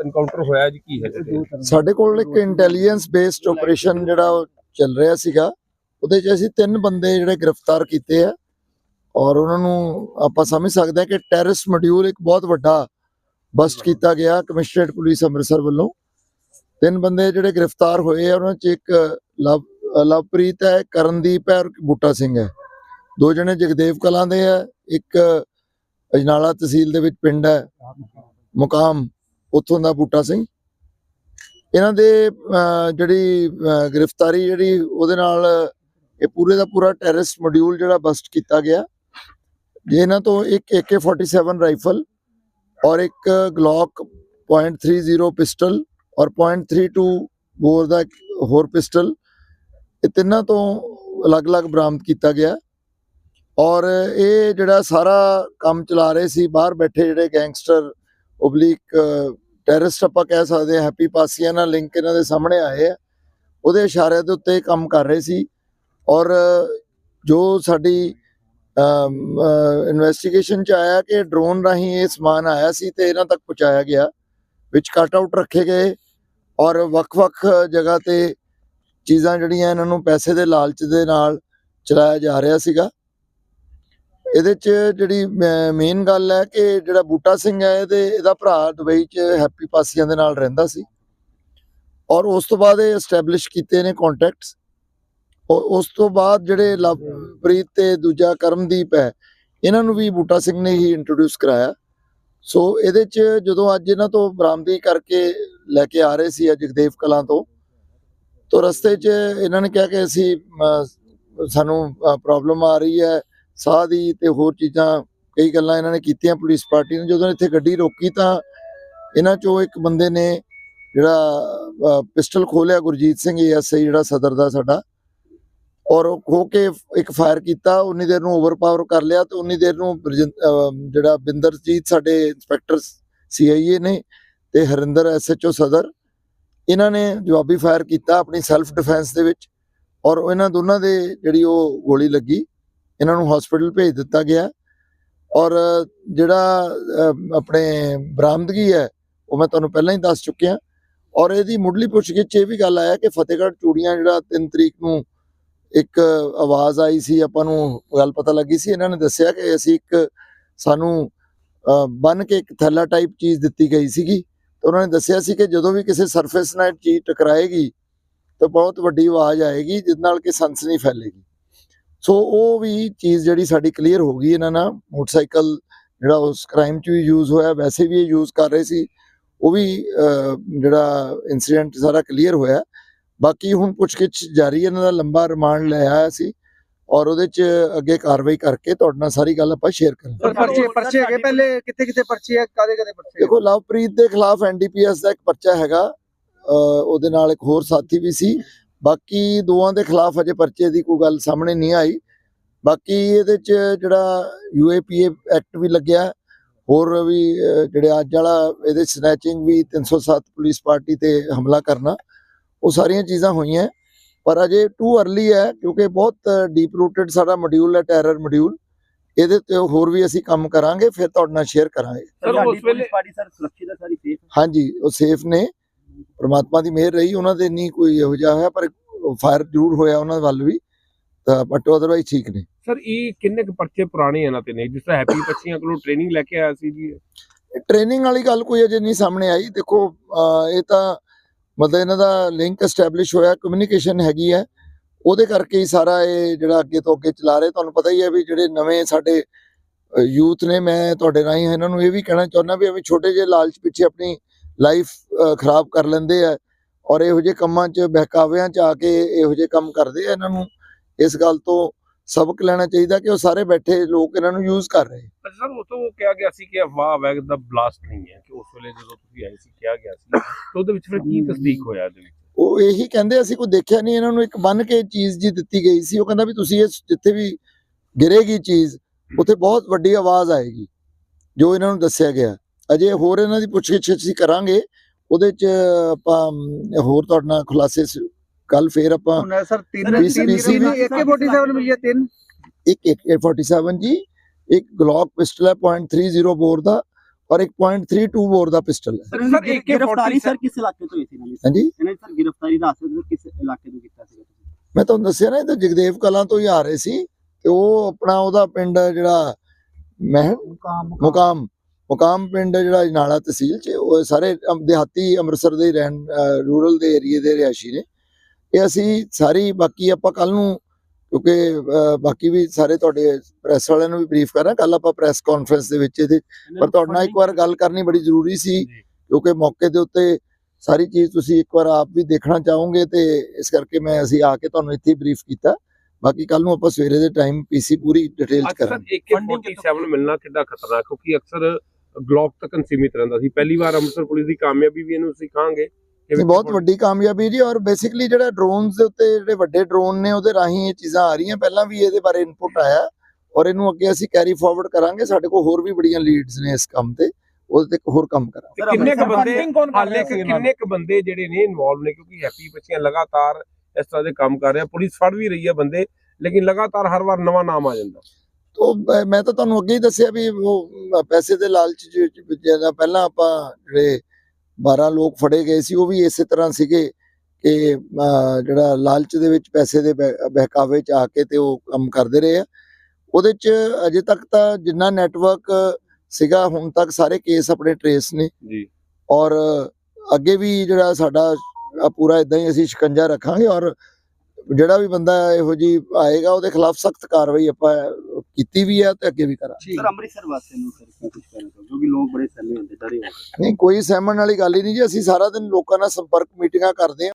Encounter ਹੋਇਆ ਜੀ, ਕੀ ਹੈ ਸਾਡੇ ਕੋਲ ਇੱਕ ਇੰਟੈਲੀਜੈਂਸ ਬੇਸਡ ਆਪਰੇਸ਼ਨ ਜਿਹੜਾ ਉਹ ਚੱਲ ਰਿਹਾ ਸੀਗਾ, ਉਹਦੇ 'ਚ ਅਸੀਂ ਤਿੰਨ ਬੰਦੇ ਜਿਹੜੇ ਗ੍ਰਿਫਤਾਰ ਕੀਤੇ ਆ, ਔਰ ਉਹਨਾਂ ਨੂੰ ਆਪਾਂ ਸਮਝ ਸਕਦੇ ਹਾਂ ਕਿ ਟੈਰਰਿਸਟ ਮੋਡਿਊਲ ਇੱਕ ਬਹੁਤ ਵੱਡਾ ਬਸਟ ਕੀਤਾ ਗਿਆ ਕਮਿਸ਼ਨਰੇਟ ਪੁਲਿਸ ਅੰਮ੍ਰਿਤਸਰ ਵੱਲੋਂ। ਤਿੰਨ ਬੰਦੇ ਜਿਹੜੇ ਗ੍ਰਿਫਤਾਰ ਹੋਏ ਆ, ਉਹਨਾਂ 'ਚ ਇੱਕ ਲਵ ਲਵਪ੍ਰੀਤ ਹੈ, ਕਰਨਦੀਪ ਹੈ, ਔਰ ਬੂਟਾ ਸਿੰਘ ਹੈ। ਦੋ ਜਣੇ ਜਗਦੇਵ ਕਲਾਂ ਦੇ ਆ, ਇੱਕ ਅਜਨਾਲਾ ਤਹਿਸੀਲ ਦੇ ਵਿੱਚ ਪਿੰਡ ਹੈ, ਮੁਕਾਮ ਉੱਥੋਂ ਦਾ ਬੂਟਾ ਸਿੰਘ। ਇਹਨਾਂ ਦੇ ਜਿਹੜੀ ਗ੍ਰਿਫਤਾਰੀ ਜਿਹੜੀ ਉਹਦੇ ਨਾਲ ਇਹ ਪੂਰੇ ਦਾ ਪੂਰਾ ਟੈਰਰਿਸਟ ਮੋਡਿਊਲ ਜਿਹੜਾ ਬਸਟ ਕੀਤਾ ਗਿਆ। ਜੇ ਇਹਨਾਂ ਤੋਂ ਇੱਕ AK47 ਰਾਈਫਲ ਔਰ ਇੱਕ ਗਲੌਕ .30 ਪਿਸਟਲ ਔਰ .32 ਬੋਰ ਦਾ ਇੱਕ ਹੋਰ ਪਿਸਟਲ, ਇਹ ਤਿੰਨਾਂ ਤੋਂ ਅਲੱਗ-ਅਲੱਗ ਬਰਾਮਦ ਕੀਤਾ ਗਿਆ। ਔਰ ਇਹ ਜਿਹੜਾ ਸਾਰਾ ਕੰਮ ਚਲਾ ਰਹੇ ਸੀ, ਬਾਹਰ ਬੈਠੇ ਜਿਹੜੇ ਗੈਂਗਸਟਰ ਓਬਲੀਕ ਟੈਰਰਿਸਟ ਆਪਾਂ ਕਹਿ ਸਕਦੇ ਹਾਂ, ਹੈਪੀ ਪਾਸੀਆਂ ਨਾਲ ਲਿੰਕ ਇਹਨਾਂ ਦੇ ਸਾਹਮਣੇ ਆਏ ਆ। ਉਹਦੇ ਇਸ਼ਾਰੇ ਦੇ ਉੱਤੇ ਕੰਮ ਕਰ ਰਹੇ ਸੀ। ਔਰ ਜੋ ਸਾਡੀ ਇਨਵੈਸਟੀਗੇਸ਼ਨ ਚ ਆਇਆ ਕਿ ਡਰੋਨ ਰਾਹੀਂ ਇਹ ਸਮਾਨ ਆਇਆ ਸੀ ਤੇ ਇਹਨਾਂ ਤੱਕ ਪਹੁੰਚਾਇਆ ਗਿਆ, ਵਿੱਚ ਕਟ ਆਊਟ ਰੱਖੇ ਗਏ। ਔਰ ਵੱਖ-ਵੱਖ ਜਗ੍ਹਾ ਤੇ ਚੀਜ਼ਾਂ ਜਿਹੜੀਆਂ ਇਹਨਾਂ ਨੂੰ ਪੈਸੇ ਦੇ ਲਾਲਚ ਦੇ ਨਾਲ ਚਲਾਇਆ ਜਾ ਰਿਹਾ ਸੀਗਾ। ਇਹਦੇ ਚ ਜਿਹੜੀ ਮੇਨ ਗੱਲ ਹੈ ਕਿ ਜਿਹੜਾ ਬੂਟਾ ਸਿੰਘ ਹੈ ਇਹਦੇ, ਇਹਦਾ ਭਰਾ ਦੁਬਈ ਚ ਹੈਪੀ ਪਾਸੀਆਂ ਦੇ ਨਾਲ ਰਹਿੰਦਾ ਸੀ। ਔਰ ਉਸ ਤੋਂ ਬਾਅਦ ਇਹ ਐਸਟੈਬਲਿਸ਼ ਕੀਤੇ ਨੇ ਕੰਟੈਕਟਸ ਉਸ ਤੋਂ ਬਾਅਦ ਜਿਹੜੇ ਲਵਪ੍ਰੀਤ ਤੇ ਦੂਜਾ ਕਰਮਦੀਪ ਹੈ, ਇਹਨਾਂ ਨੂੰ ਵੀ ਬੂਟਾ ਸਿੰਘ ਨੇ ਹੀ ਇੰਟਰੋਡਿਊਸ ਕਰਾਇਆ। ਸੋ ਇਹਦੇ ਚ ਜਦੋਂ ਅੱਜ ਇਹਨਾਂ ਤੋਂ ਬਰਾਮਦੀ ਕਰਕੇ ਲੈ ਕੇ ਆ ਰਹੇ ਸੀ ਜਗਦੇਵ ਕਲਾਂ ਤੋਂ ਤੋਂ ਰਸਤੇ 'ਚ ਇਹਨਾਂ ਨੇ ਕਿਹਾ ਕਿ ਅਸੀਂ ਸਾਨੂੰ ਪ੍ਰੋਬਲਮ ਆ ਰਹੀ ਹੈ। ਸਾਹ ਦੀ ਤੇ ਹੋਰ ਚੀਜ਼ਾਂ, ਕਈ ਗੱਲਾਂ ਇਹਨਾਂ ਨੇ ਕੀਤੀਆਂ ਪੁਲਿਸ ਪਾਰਟੀ ਨੇ, ਜਦੋਂ ਇੱਥੇ ਗੱਡੀ ਰੋਕੀ ਤਾਂ ਇਹਨਾਂ ਚੋਂ ਇੱਕ ਬੰਦੇ ਨੇ ਜਿਹੜਾ ਪਿਸਟਲ ਖੋਲਿਆ ਗੁਰਜੀਤ ਸਿੰਘ ਐਸਆਈ ਜਿਹੜਾ ਸਦਰ ਦਾ ਸਾਡਾ। ਔਰ ਉਹ ਖੋ ਕੇ ਇੱਕ ਫਾਇਰ ਕੀਤਾ, ਉਨੀ ਦੇਰ ਨੂੰ ਓਵਰਪਾਵਰ ਕਰ ਲਿਆ ਤੇ ਉਨੀ ਦੇਰ ਨੂੰ ਜਿਹੜਾ ਬਿੰਦਰਜੀਤ ਸਾਡੇ ਇੰਸਪੈਕਟਰ ਸੀਆਈਏ ਨੇ ਤੇ ਹਰਿੰਦਰ ਐਸਐਚਓ ਸਦਰ, ਇਹਨਾਂ ਨੇ ਜਵਾਬੀ ਫਾਇਰ ਕੀਤਾ ਆਪਣੀ ਸੈਲਫ ਡਿਫੈਂਸ ਦੇ ਵਿੱਚ। ਔਰ ਇਹਨਾਂ ਦੋਨਾਂ ਦੇ ਜਿਹੜੀ ਉਹ ਗੋਲੀ ਲੱਗੀ। ਇਹਨਾਂ ਨੂੰ ਹਸਪੀਟਲ ਭੇਜ ਦਿੱਤਾ ਗਿਆ ਔਰ ਜਿਹੜਾ ਆਪਣੇ ਬਰਾਮਦਗੀ ਹੈ, ਉਹ ਮੈਂ ਤੁਹਾਨੂੰ ਪਹਿਲਾਂ ਹੀ ਦੱਸ ਚੁੱਕਿਆ। ਔਰ ਇਹਦੀ ਮੁੱਢਲੀ ਪੁੱਛਗਿੱਛ 'ਚ ਇਹ ਵੀ ਗੱਲ ਆਇਆ ਕਿ ਫਤਿਹਗੜ੍ਹ ਚੂੜੀਆਂ ਜਿਹੜਾ 3 ਤਰੀਕ ਨੂੰ ਇੱਕ ਆਵਾਜ਼ ਆਈ ਸੀ, ਆਪਾਂ ਨੂੰ ਗੱਲ ਪਤਾ ਲੱਗੀ ਸੀ। ਇਹਨਾਂ ਨੇ ਦੱਸਿਆ ਕਿ ਅਸੀਂ ਇੱਕ ਸਾਨੂੰ ਬਨ ਕੇ ਇੱਕ ਥੈਲਾ ਟਾਈਪ ਚੀਜ਼ ਦਿੱਤੀ ਗਈ ਸੀਗੀ। ਤੇ ਉਹਨਾਂ ਨੇ ਦੱਸਿਆ ਸੀ ਕਿ ਜਦੋਂ ਵੀ ਕਿਸੇ ਸਰਫੇਸ ਨਾਲ ਚੀਜ਼ ਟਕਰਾਏਗੀ, ਤਾਂ ਬਹੁਤ ਵੱਡੀ ਆਵਾਜ਼ ਆਏਗੀ ਜਿਸ ਨਾਲ ਕਿ ਸਨਸਨੀ ਫੈਲੇਗੀ। ਸੋ ਉਹ ਵੀ ਚੀਜ਼ ਜਿਹੜੀ ਸਾਡੀ ਕਲੀਅਰ ਹੋ ਗਈ ਇਹਨਾਂ ਨਾਲ। ਮੋਟਰਸਾਈਕਲ ਜਿਹੜਾ ਉਸ ਕ੍ਰਾਈਮ 'ਚ ਵੀ ਯੂਜ਼ ਹੋਇਆ ਵੈਸੇ ਵੀ ਇਹ ਯੂਜ਼ ਕਰ ਰਹੇ ਸੀ। ਉਹ ਵੀ ਜਿਹੜਾ ਇਨਸੀਡੈਂਟ ਸਾਰਾ ਕਲੀਅਰ ਹੋਇਆ। ਬਾਕੀ ਹੁਣ ਪੁੱਛਗਿੱਛ ਜਾਰੀ ਹੈ ਇਹਨਾਂ ਦਾ ਲੰਬਾ ਰਿਮਾਂਡ ਲੈ ਆਇਆ ਸੀ। ਔਰ ਉਹਦੇ 'ਚ ਅੱਗੇ ਕਾਰਵਾਈ ਕਰਕੇ ਤੁਹਾਡੇ ਨਾਲ ਸਾਰੀ ਗੱਲ ਆਪਾਂ ਸ਼ੇਅਰ ਕਰਾਂਗੇ। ਪਰ ਪਰਚੇ ਪਰਚੇ ਹੈਗੇ ਪਹਿਲੇ ਕਿੱਥੇ ਕਿੱਥੇ ਪਰਚੇ ਹੈ ਕਾਦੇ ਕਾਦੇ ਪਰਚੇ ਦੇਖੋ ਲਵਪ੍ਰੀਤ ਦੇ ਖਿਲਾਫ ਐਨਡੀਪੀਐਸ ਦਾ ਇੱਕ ਪਰਚਾ ਹੈਗਾ। ਅਹ ਉਹਦੇ ਨਾਲ ਇੱਕ ਹੋਰ ਸਾਥੀ ਵੀ ਸੀ। ਬਾਕੀ ਦੋਵਾਂ ਦੇ ਖਿਲਾਫ ਅਜੇ ਪਰਚੇ ਦੀ ਕੋਈ ਗੱਲ ਸਾਹਮਣੇ ਨਹੀਂ ਆਈ। ਬਾਕੀ ਇਹਦੇ ਚ ਜਿਹੜਾ ਯੂਏਪੀਏ ਐਕਟ ਵੀ ਲੱਗਿਆ ਹੋਰ ਵੀ ਜਿਹੜੇ ਅੱਜ ਵਾਲਾ ਇਹਦੇ ਸਨੈਚਿੰਗ ਵੀ 307 ਪੁਲਿਸ ਪਾਰਟੀ ਤੇ ਹਮਲਾ ਕਰਨਾ ਉਹ ਸਾਰੀਆਂ ਚੀਜ਼ਾਂ ਹੋਈਆਂ। ਪਰ ਅਜੇ ਟੂ अर्ਲੀ ਹੈ ਕਿਉਂਕਿ ਬਹੁਤ ਡੀਪ ਰੂਟਡ ਸਾਡਾ ਮੋਡਿਊਲ ਹੈ ਟੈਰਰ ਮੋਡਿਊਲ ਇਹਦੇ ਤੇ ਹੋਰ ਵੀ ਅਸੀਂ ਕੰਮ ਕਰਾਂਗੇ ਫਿਰ ਤੁਹਾਡੇ ਨਾਲ ਸ਼ੇਅਰ ਕਰਾਂਗੇ। ਸਰ ਉਸ ਵੇਲੇ ਪਾਰਟੀ ਸਰ ਸੁਰੱਖਿਅਤ ਹੈ ਸਾਰੀ ਸੇਫ ਹਾਂਜੀ ਉਹ ਸੇਫ ਨੇ। ਪ੍ਰਮਾਤਮਾ ਦੀ ਮਿਹਰ ਰਹੀ ਉਹਨਾਂ ਦੇ ਨਹੀਂ ਕੋਈ ਇਹੋ ਜਿਹਾ ਹੋਇਆ ਪਰ ਫਾਇਰ ਜ਼ਰੂਰ ਹੋਇਆ ਉਹਨਾਂ ਵੱਲ ਵੀ ਤਾਂ ਬਟ ਅਦਰਵਾਈਜ਼ ਠੀਕ ਨੇ। ਸਰ ਇਹ ਕਿੰਨੇ ਕੁ ਪਰਚੇ ਪੁਰਾਣੇ ਇਹਨਾਂ ਤੇ ਨੇ? ਜਿਸ ਤਰ੍ਹਾਂ ਹੈਪੀ ਬੱਚੀਆਂ ਕੋਲੋਂ ਟ੍ਰੇਨਿੰਗ ਲੈ ਕੇ ਆਇਆ ਸੀ ਜੀ। ਟ੍ਰੇਨਿੰਗ ਵਾਲੀ ਗੱਲ ਕੋਈ ਅਜੇ ਨਹੀਂ ਸਾਹਮਣੇ ਆਈ। ਦੇਖੋ ਇਹ ਤਾਂ ਮਤਲਬ ਇਹਨਾਂ ਦਾ ਲਿੰਕ ਐਸਟੈਬਲਿਸ਼ ਹੋਇਆ ਕਮਿਊਨੀਕੇਸ਼ਨ ਹੈਗੀ ਹੈ। ਉਹਦੇ ਕਰਕੇ ਹੀ ਸਾਰਾ ਇਹ ਜਿਹੜਾ ਅੱਗੇ ਤੋਂ ਅੱਗੇ ਚਲਾ ਰਹੇ ਤੁਹਾਨੂੰ ਪਤਾ ਹੀ ਹੈ ਵੀ ਜਿਹੜੇ ਨਵੇਂ ਸਾਡੇ ਯੂਥ ਨੇ ਮੈਂ ਤੁਹਾਡੇ ਰਾਹੀਂ ਇਹਨਾਂ ਨੂੰ ਇਹ ਵੀ ਕਹਿਣਾ ਚਾਹੁੰਦਾ ਵੀ ਐਵੇਂ ਛੋਟੇ ਜਿਹੇ ਲਾਲਚ ਪਿੱਛੇ ਆਪਣੀ ਲਾਈਫ ਖਰਾਬ ਕਰ ਲੈਂਦੇ ਆ ਔਰ ਇਹੋ ਜਿਹੇ ਕੰਮਾਂ 'ਚ ਬਹਿਕਾਵਿਆਂ 'ਚ ਆ ਕੇ ਇਹੋ ਜਿਹੇ ਕੰਮ ਕਰਦੇ ਆ ਇਹਨਾਂ ਨੂੰ ਇਸ ਗੱਲ ਤੋਂ ਸਬਕ ਲੈਣਾ ਚਾਹੀਦਾ ਕਿ ਉਹ ਸਾਰੇ ਬੈਠੇ ਲੋਕ ਇਹਨਾਂ ਨੂੰ ਯੂਜ਼ ਕਰ ਰਹੇ। ਅੱਛਾ ਸਰ ਉਹ ਤੋਂ ਕਿਹਾ ਗਿਆ ਸੀ ਕਿ ਅਫਵਾਹ ਵੈਗ ਦਾ ਬਲਾਸਟ ਨਹੀਂ ਹੈ ਕਿ ਉਸ ਵੇਲੇ ਜਦੋਂ ਤੁਸੀਂ ਆਏ ਸੀ ਕਿਹਾ ਗਿਆ ਸੀ ਤਾਂ ਉਹਦੇ ਵਿੱਚ ਫਿਰ ਕੀ ਤਸਦੀਕ ਹੋਇਆ ਇਹਦੇ ਵਿੱਚ? ਉਹ ਇਹੀ ਕਹਿੰਦੇ ਅਸੀਂ ਕੋਈ ਦੇਖਿਆ ਨਹੀਂ ਇਹਨਾਂ ਨੂੰ ਇੱਕ ਬੰਨ ਕੇ ਚੀਜ਼ ਜੀ ਦਿੱਤੀ ਗਈ ਸੀ ਉਹ ਕਹਿੰਦਾ ਵੀ ਤੁਸੀਂ ਇਹ ਜਿੱਥੇ ਵੀ ਗਿਰੇਗੀ ਚੀਜ਼ ਉੱਥੇ ਬਹੁਤ ਵੱਡੀ ਆਵਾਜ਼ ਆਏਗੀ ਜੋ ਇਹਨਾਂ ਨੂੰ ਦੱਸਿਆ ਗਿਆ। ਅਜੇ ਹੋਰ ਇਹਨਾਂ ਦੀ ਪੁੱਛਗਿੱਛ ਅਸੀਂ ਕਰਾਂਗੇ ਉਹਦੇ ਚ ਆਪਾਂ ਹੋਰ ਤੁਹਾਡੇ ਨਾਲ ਖੁਲਾਸੇ ਕੱਲ ਫੇਰ ਆਪਾਂ ਹੁਣ ਸਰ ਤਿੰਨ AK47 ਮਿਲੀ ਹੈ ਤਿੰਨ। ਇੱਕ AK47 ਜੀ ਇੱਕ ਗਲੌਕ ਪਿਸਟਲ ਹੈ .30 ਬੋਰ ਦਾ ਔਰ ਇੱਕ .32 ਬੋਰ ਦਾ ਪਿਸਟਲ ਹੈ। ਸਰ, ਸਰ, AK ਗ੍ਰਿਫਤਾਰੀ 47 ਸਰ ਕਿਸ ਇਲਾਕੇ ਤੋਂ ਹੋਈ ਸੀ ਦੀ ਹਾਂਜੀ? ਇਹਨਾਂ ਦੀ ਸਰ ਗ੍ਰਿਫਤਾਰੀ ਦੱਸ ਦਿਓ ਕਿਸ ਇਲਾਕੇ ਤੋਂ ਕੀਤਾ ਸੀ ਮੈਂ ਤੁਹਾਨੂੰ ਦੱਸਿਆ ਨਾ ਇਹ ਤਾਂ ਜਗਦੇਵ ਕਲਾਂ ਤੋਂ ਹੀ ਆ ਰਹੇ ਸੀ ਤੇ ਉਹ ਆਪਣਾ ਉਹਦਾ ਪਿੰਡ ਜਿਹੜਾ ਮਹਿ ਮੁਕਾਮ। ਮੁਕਾਮ ਪਿੰਡ ਜਿਹੜਾ ਅਜਨਾਲਾ ਤਹਿਸੀਲ ਚ ਉਹ ਸਾਰੇ ਦਿਹਾਤੀ ਅੰਮ੍ਰਿਤਸਰ ਦੇ ਰਹਿਣ ਰੂਰਲ ਦੇ ਏਰੀਏ ਦੇ ਰਿਹਾਇਸ਼ੀ ਨੇ। ਇਹ ਅਸੀਂ ਸਾਰੀ ਬਾਕੀ ਆਪਾਂ ਕੱਲ ਨੂੰ ਕਿਉਂਕਿ ਬਾਕੀ ਵੀ ਸਾਰੇ ਤੁਹਾਡੇ ਪ੍ਰੈਸ ਵਾਲਿਆਂ ਨੂੰ ਵੀ ਬਰੀਫ ਕਰਾਂ ਕੱਲ ਆਪਾਂ ਪ੍ਰੈਸ ਕਾਨਫਰੰਸ ਦੇ ਵਿੱਚ ਇਹਦੇ ਪਰ ਤੁਹਾਡੇ ਨਾਲ ਇੱਕ ਵਾਰ ਗੱਲ ਕਰਨੀ ਬੜੀ ਜ਼ਰੂਰੀ ਸੀ। ਕਿਉਂਕਿ ਮੌਕੇ ਦੇ ਉੱਤੇ ਸਾਰੀ ਚੀਜ਼ ਤੁਸੀਂ ਇੱਕ ਵਾਰ ਆਪ ਵੀ ਦੇਖਣਾ ਚਾਹੋਗੇ ਤੇ ਇਸ ਕਰਕੇ ਮੈਂ ਅਸੀਂ ਆ ਕੇ ਤੁਹਾਨੂੰ ਇੱਥੇ ਬਰੀਫ ਕੀਤਾ। ਬਾਕੀ ਕੱਲ ਨੂੰ ਆਪਾਂ ਸਵੇਰੇ ਦੇ ਟਾਈਮ ਪੀਸੀ ਪੂਰੀ ਡਿਟੇਲ ਚ ਅਕਸਰ ਕਰਾਂਗੇ। AK47 ਮਿਲਣਾ ਕਿੱਡਾ ਖਤਰਨਾਕ ਕਿਉਂਕਿ ਅਕਸਰ ਗਲੋਕ ਤੱਕ ਸੀਮਿਤ ਰਹਿੰਦਾ ਸੀ। ਪਹਿਲੀ ਵਾਰ ਅੰਮ੍ਰਿਤਸਰ ਪੁਲਿਸ ਦੀ ਕਾਮਯਾਬੀ ਵੀ ਇਹਨੂੰ ਸਿੱਖਾਂਗੇ ਇਹ ਬਹੁਤ ਵੱਡੀ ਕਾਮਯਾਬੀ ਜੀ ਔਰ ਬੇਸਿਕਲੀ ਜਿਹੜਾ ਡਰੋਨਸ ਦੇ ਉੱਤੇ ਜਿਹੜੇ ਵੱਡੇ ਡਰੋਨ ਨੇ ਉਹਦੇ ਰਾਹੀਂ ਇਹ ਚੀਜ਼ਾਂ ਆ ਰਹੀਆਂ। ਪਹਿਲਾਂ ਵੀ ਇਹਦੇ ਬਾਰੇ ਇਨਪੁਟ ਆਇਆ ਔਰ ਇਹਨੂੰ ਅੱਗੇ ਅਸੀਂ ਕੈਰੀ ਫਾਰਵਰਡ ਕਰਾਂਗੇ। ਸਾਡੇ ਕੋਲ ਹੋਰ ਵੀ ਬੜੀਆਂ ਲੀਡਸ ਨੇ ਇਸ ਕੰਮ ਤੇ। ਉਹਦੇ ਤੇ ਹੋਰ ਕੰਮ ਕਰਾਂਗੇ। ਕਿੰਨੇ ਕ ਬੰਦੇ ਹਾਲੇ ਕਿੰਨੇ ਕ ਬੰਦੇ ਜਿਹੜੇ ਨੇ ਇਨਵੋਲਵ ਨੇ? ਕਿਉਂਕਿ ਹੈਪੀ ਬੱਚੀਆਂ ਲਗਾਤਾਰ ਇਸ ਤਰ੍ਹਾਂ ਦੇ ਕੰਮ ਕਰ ਰਿਹਾ ਪੁਲਿਸ ਫੜ ਵੀ ਰਹੀ ਹੈ ਬੰਦੇ ਲੇਕਿਨ ਲਗਾਤਾਰ ਹਰ ਵਾਰ ਨਵਾਂ ਨਾਮ ਆ ਜਾਂਦਾ। ਬ- ਮੈਂ ਤਾਂ ਤੁਹਾਨੂੰ ਅੱਗੇ ਹੀ ਦੱਸਿਆ ਵੀ ਉਹ ਪੈਸੇ ਦੇ ਲਾਲਚ ਜਿਹਦਾ ਪਹਿਲਾਂ ਆਪਾਂ ਜਿਹੜੇ 12 ਲੋਕ ਫੜੇ ਗਏ ਸੀ ਉਹ ਵੀ ਇਸੇ ਤਰ੍ਹਾਂ ਸੀਗੇ ਕਿ ਜਿਹੜਾ ਲਾਲਚ ਦੇ ਵਿੱਚ ਪੈਸੇ ਦੇ ਬਹਿ- ਬਹਿਕਾਵੇ ਚ ਆ ਕੇ ਤੇ ਉਹ ਕੰਮ ਕਰਦੇ ਰਹੇ ਆ। ਉਹਦੇ ਚ ਅਜੇ ਤੱਕ ਤਾਂ ਜਿੰਨਾ ਨੈਟਵਰਕ ਸੀਗਾ ਹੁਣ ਤੱਕ ਸਾਰੇ ਕੇਸ ਆਪਣੇ ਟਰੇਸ ਨੇ। ਜੀ। ਔਰ ਅੱਗੇ ਵੀ ਜਿਹੜਾ ਸਾਡਾ ਪੂਰਾ ਇਦਾਂ ਹੀ ਅਸੀਂ ਸ਼ਿਕੰਜਾ ਰੱਖਾਂਗੇ ਔਰ ਜਿਹੜਾ ਵੀ ਬੰਦਾ ਇਹੋ ਜੀ ਆਏਗਾ ਉਹਦੇ ਖਿਲਾਫ ਸਖਤ ਕਾਰਵਾਈ ਆਪਾਂ ਕੀਤੀ ਵੀ ਹੈ ਤੇ ਅੱਗੇ ਵੀ ਕਰਾਂਗੇ। ਸਰ ਅੰਮ੍ਰਿਤਸਰ ਵਾਸਤੇ ਨੂੰ ਸਰ ਕੁਝ ਕਹਿਣਾ ਕਿਉਂਕਿ ਲੋਕ ਬੜੇ ਸਹਿਮੇ ਹੁੰਦੇ ਡਰੇ ਨਹੀਂ ਕੋਈ ਸਹਿਮਣ ਵਾਲੀ ਗੱਲ ਹੀ ਨਹੀਂ ਜੀ ਅਸੀਂ ਸਾਰਾ ਦਿਨ ਲੋਕਾਂ ਨਾਲ ਸੰਪਰਕ ਮੀਟਿੰਗਾਂ ਕਰਦੇ ਹਾਂ।